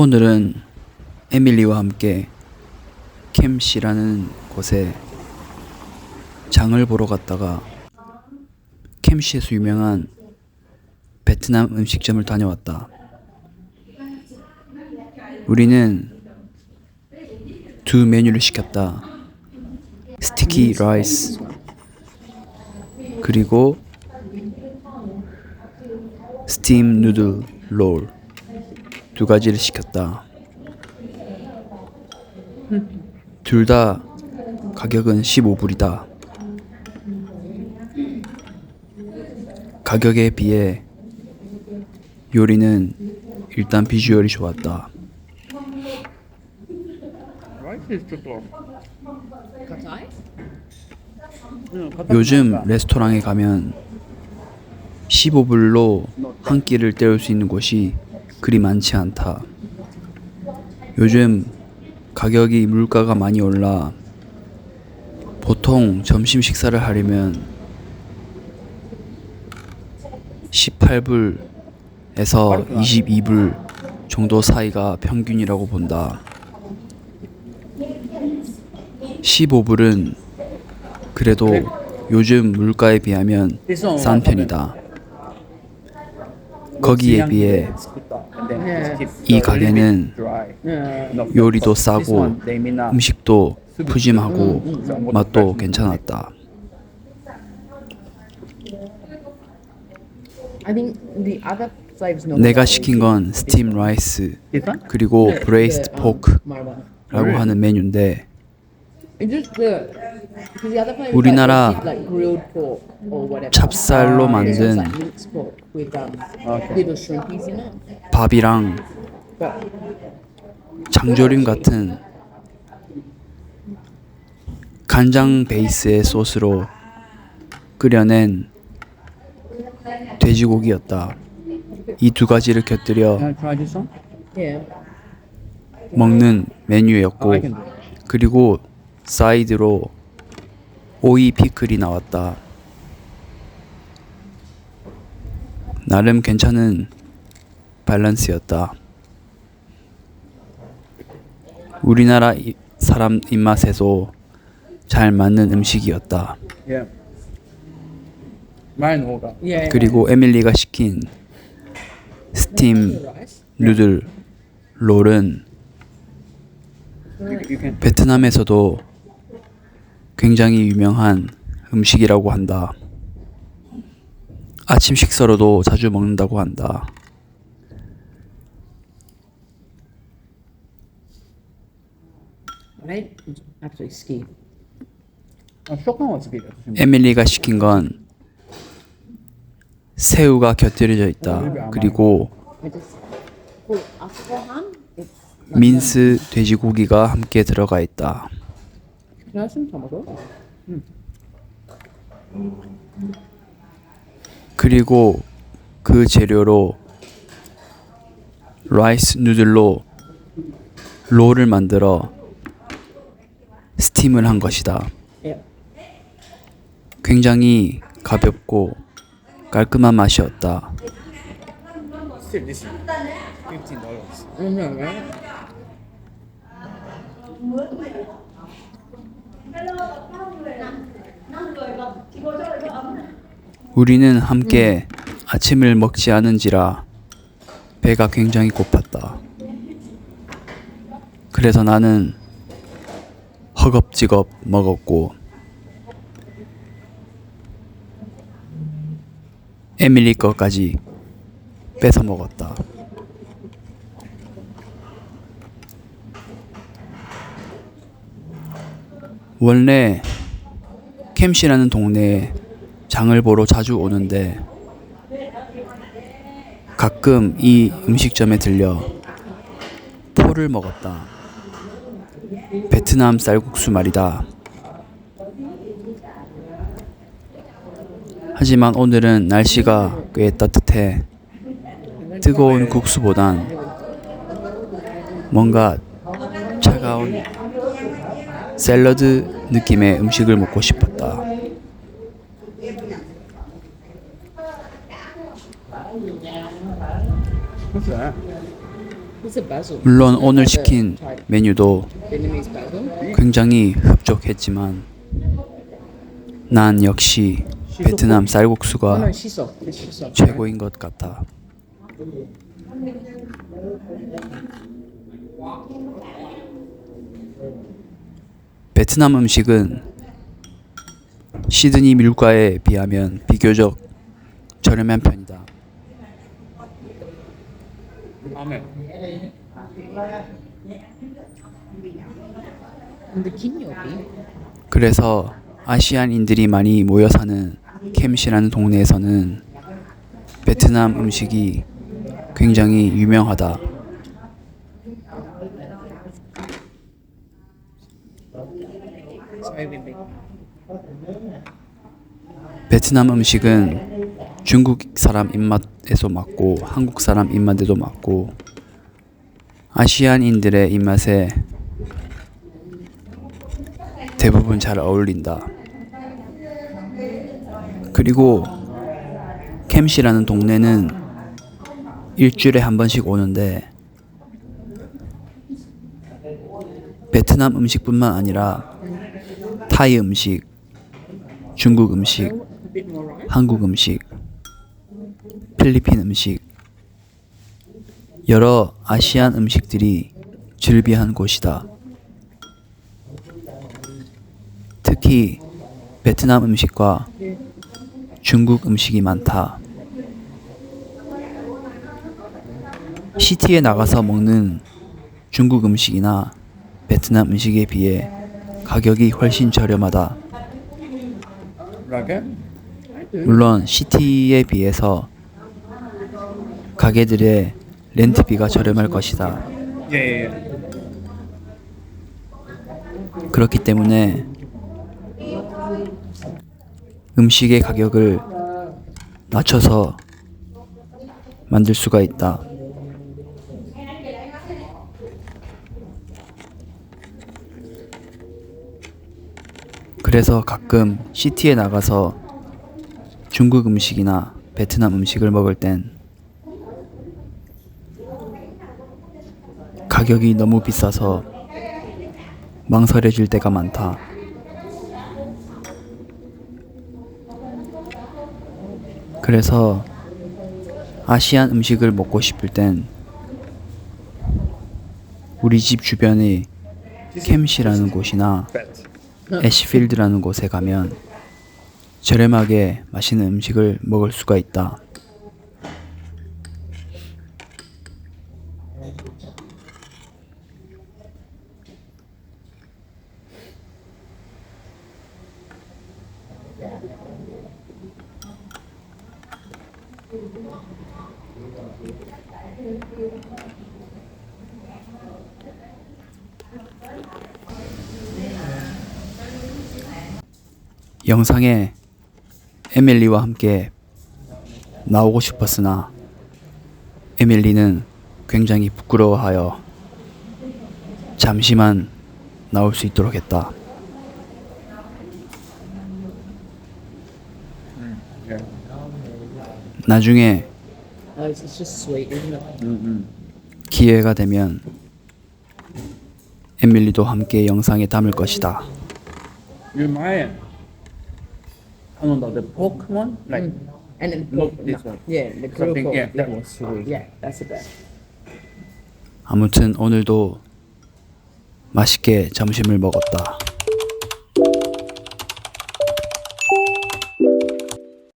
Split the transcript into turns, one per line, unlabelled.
오늘은 에밀리와 함께 캠시라는 곳에 장을 보러 갔다가 캠시에서 유명한 베트남 음식점을 다녀왔다. 우리는 두 메뉴를 시켰다. 스티키 라이스 그리고 스팀 누들 롤 두 가지를 시켰다. 둘 다 가격은 15불이다. 가격에 비해 요리는 일단 비주얼이 좋았다. 요즘 레스토랑에 가면 15불로 한 끼를 때울 수 있는 곳이 그리 많지 않다. 요즘 가격이 물가가 많이 올라 보통 점심 식사를 하려면 18불에서 22불 정도 사이가 평균이라고 본다. 15불은 그래도 요즘 물가에 비하면 싼 편이다. 거기에 비해 이 가게는 요리도 싸고 음식도 푸짐하고 맛도 괜찮았다. 내가 시킨 건 스팀 라이스 그리고 브레이스드 포크라고. 하는 메뉴인데 우리나라. 찹쌀로 만든
with um, little shrimpies in it.
밥이랑
But
장조림 같은 간장 베이스의 소스로 끓여낸 돼지고기였다. 이 두 가지를 곁들여
yeah,
먹는 메뉴였고 그리고 사이드로 오이 피클이 나왔다. 나름 괜찮은 밸런스였다. 우리나라 이- 사람 입맛에도 잘 맞는 음식이었다.
예.
yeah.
그리고 에밀리가 시킨 스팀. 누들 롤은. 베트남에서도 굉장히 유명한 음식이라고 한다. 아침 식사로도 자주 먹는다고 한다.
Right? Ski.
아?
에밀리가 시킨 건 새우가 곁들여져 있다. 그리고 민스 돼지고기가 함께 들어가 있다. 그리고 그 재료로 라이스 누들로 롤을 만들어 스팀을 한 것이다.
Yeah.
굉장히 가볍고 깔끔한 맛이었다.
Still this is fifteen dollars.
I know, right?
우리는 함께 아침을 먹지 않은지라 배가 굉장히 고팠다. 그래서 나는 허겁지겁 먹었고 에밀리 거까지 뺏어 먹었다. 원래 캠시라는 동네에 장을 보러 자주 오는데 가끔 이 음식점에 들려 포를 먹었다. 베트남 쌀국수 말이다. 하지만 오늘은 날씨가 꽤 따뜻해 뜨거운 국수보단 뭔가 차가운 샐러드 느낌의 음식을 먹고 싶었다. 물론 오늘 시킨 메뉴도. 굉장히 흡족했지만 난 역시 베트남 쌀국수가. 최고인 것 같아. 베트남 음식은 시드니 밀가에 비하면 비교적 저렴한 편이다.
Amen.
근데 긴 여기.
그래서 아시안인들이 많이 모여 사는 캠시라는 동네에서는 베트남 음식이 굉장히 유명하다. 베트남 음식은 중국 사람 입맛에도 맞고 한국 사람 입맛에도 맞고 아시안인들의 입맛에 대부분 잘 어울린다. 그리고 캠시라는 동네는 일주일에 한 번씩 오는데 베트남 음식뿐만 아니라 타이 음식, 중국 음식. 한국 음식, 필리핀 음식, 여러 아시안 음식들이 즐비한 곳이다. 특히 베트남 음식과 중국 음식이 많다. 시티에 나가서 먹는 중국 음식이나 베트남 음식에 비해 가격이 훨씬 저렴하다. 물론 시티에 비해서 가게들의 렌트비가 저렴할 것이다.
Yeah, yeah.
그렇기 때문에 음식의 가격을 낮춰서 만들 수가 있다. 그래서 가끔 시티에 나가서 중국 음식이나 베트남 음식을 먹을 땐 가격이 너무 비싸서 망설여질 때가 많다. 그래서 아시안 음식을 먹고 싶을 땐 우리 집 주변의 캠시라는 곳이나. 애쉬필드라는 곳에 가면 저렴하게 맛있는 음식을 먹을 수가 있다. 영상에 에밀리와 함께 나오고 싶었으나 에밀리는 굉장히 부끄러워하여 잠시만 나올 수 있도록 했다.
Yeah.
나중에 기회가 되면 에밀리도 함께 영상에 담을 것이다.
You mind? I don't know, the pork one? Like,
And then
not
pork.
this one.
Yeah, the grilled
Something,
pork.
yeah, that was sweet.
Yeah, that's the best.
아무튼 오늘도 맛있게 점심을 먹었다.